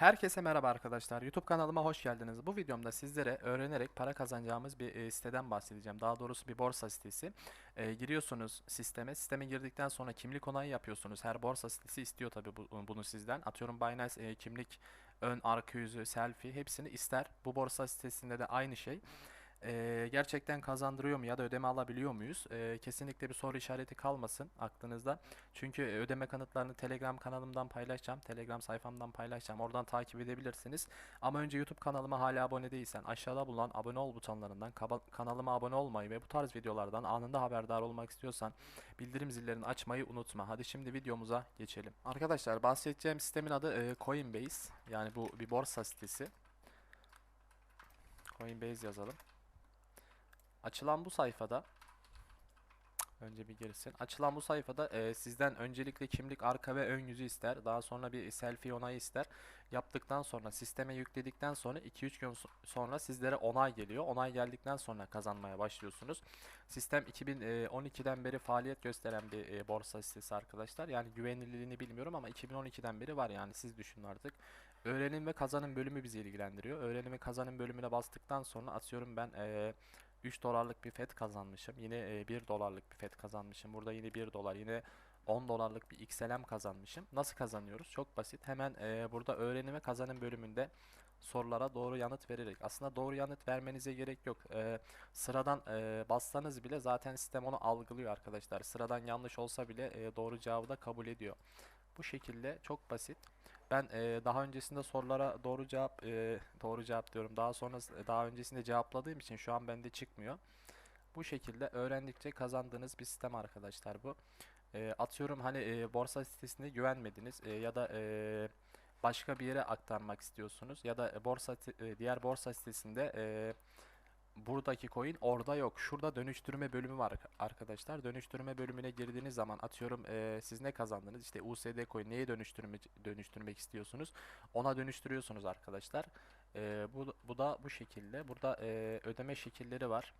Herkese merhaba arkadaşlar. YouTube kanalıma hoş geldiniz. Bu videomda sizlere öğrenerek para kazanacağımız bir e, siteden bahsedeceğim. Daha doğrusu bir borsa sitesi. E, giriyorsunuz sisteme. Sisteme girdikten sonra kimlik onayı yapıyorsunuz. Her borsa sitesi istiyor tabii bu, bunu sizden. Atıyorum Binance e, kimlik ön arka yüzü, selfie hepsini ister. Bu borsa sitesinde de aynı şey. E, gerçekten kazandırıyor mu ya da ödeme alabiliyor muyuz? E, kesinlikle bir soru işareti kalmasın aklınızda. Çünkü ödeme kanıtlarını Telegram kanalımdan paylaşacağım. Telegram sayfamdan paylaşacağım. Oradan takip edebilirsiniz. Ama önce YouTube kanalıma hala abone değilsen aşağıda bulunan abone ol butonlarından kanalıma abone olmayı ve bu tarz videolardan anında haberdar olmak istiyorsan bildirim zillerini açmayı unutma. Hadi şimdi videomuza geçelim. Arkadaşlar bahsedeceğim sistemin adı e, Coinbase. Yani bu bir borsa sitesi. Coinbase yazalım. Açılan bu sayfada Önce bir girsin. Açılan bu sayfada e, sizden öncelikle kimlik arka ve ön yüzü ister. Daha sonra bir selfie onayı ister. Yaptıktan sonra sisteme yükledikten sonra 2-3 gün so- sonra sizlere onay geliyor. Onay geldikten sonra kazanmaya başlıyorsunuz. Sistem 2012'den beri faaliyet gösteren bir e, borsa sitesi arkadaşlar. Yani güvenilirliğini bilmiyorum ama 2012'den beri var yani siz düşünün artık. Öğrenim ve kazanım bölümü bizi ilgilendiriyor. Öğrenim ve kazanım bölümüne bastıktan sonra atıyorum ben e, 3 dolarlık bir FED kazanmışım. Yine e, 1 dolarlık bir FED kazanmışım. Burada yine 1 dolar. Yine 10 dolarlık bir XLM kazanmışım. Nasıl kazanıyoruz? Çok basit. Hemen e, burada öğrenim ve kazanım bölümünde sorulara doğru yanıt vererek. Aslında doğru yanıt vermenize gerek yok. E, sıradan e, bassanız bile zaten sistem onu algılıyor arkadaşlar. Sıradan yanlış olsa bile e, doğru cevabı da kabul ediyor. Bu şekilde çok basit. Ben e, daha öncesinde sorulara doğru cevap e, doğru cevap diyorum. Daha sonra daha öncesinde cevapladığım için şu an bende çıkmıyor. Bu şekilde öğrendikçe kazandığınız bir sistem arkadaşlar bu. E, atıyorum hani e, borsa sitesine güvenmediniz e, ya da e, başka bir yere aktarmak istiyorsunuz ya da e, borsa e, diğer borsa sitesinde e, buradaki coin orada yok. Şurada dönüştürme bölümü var arka- arkadaşlar. Dönüştürme bölümüne girdiğiniz zaman atıyorum eee, siz ne kazandınız? İşte USD coin neye dönüştürme, dönüştürmek istiyorsunuz? Ona dönüştürüyorsunuz arkadaşlar. Eee, bu, bu da bu şekilde. Burada eee, ödeme şekilleri var.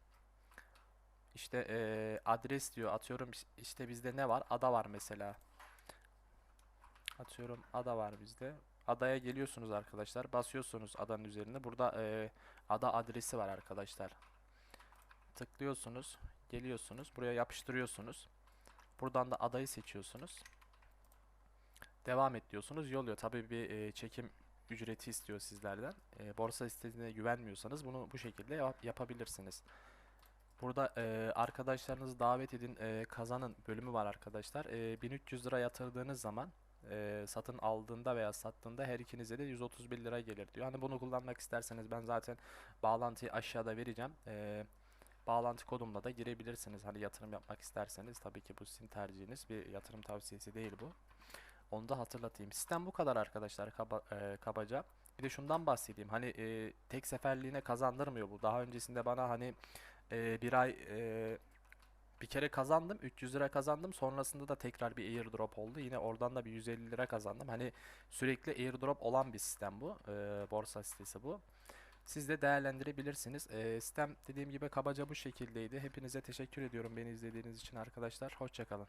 İşte eee, adres diyor. Atıyorum işte bizde ne var? Ada var mesela. Atıyorum ada var bizde. Adaya geliyorsunuz arkadaşlar. Basıyorsunuz adanın üzerine. Burada eee, ada adresi var arkadaşlar. Tıklıyorsunuz. Geliyorsunuz. Buraya yapıştırıyorsunuz. Buradan da adayı seçiyorsunuz. Devam et diyorsunuz. Yolluyor. Tabii bir eee, çekim ücreti istiyor sizlerden. Eee, borsa sitesine güvenmiyorsanız bunu bu şekilde yap- yapabilirsiniz. Burada eee, arkadaşlarınızı davet edin, eee, kazanın bölümü var arkadaşlar. Eee, 1300 lira yatırdığınız zaman eee, satın aldığında veya sattığında her ikinize de 131 lira gelir diyor. Hani bunu kullanmak isterseniz ben zaten bağlantıyı aşağıda vereceğim. Eee, bağlantı kodumla da girebilirsiniz. Hani yatırım yapmak isterseniz tabii ki bu sizin tercihiniz. Bir yatırım tavsiyesi değil bu. Onu da hatırlatayım. Sistem bu kadar arkadaşlar kaba, eee, kabaca. Bir de şundan bahsedeyim. Hani eee, tek seferliğine kazandırmıyor bu. Daha öncesinde bana hani eee, bir ay eee, bir kere kazandım. 300 lira kazandım. Sonrasında da tekrar bir airdrop oldu. Yine oradan da bir 150 lira kazandım. Hani sürekli airdrop olan bir sistem bu. eee, borsa sitesi bu. Siz de değerlendirebilirsiniz. Eee, sistem dediğim gibi kabaca bu şekildeydi. Hepinize teşekkür ediyorum beni izlediğiniz için arkadaşlar. Hoşçakalın.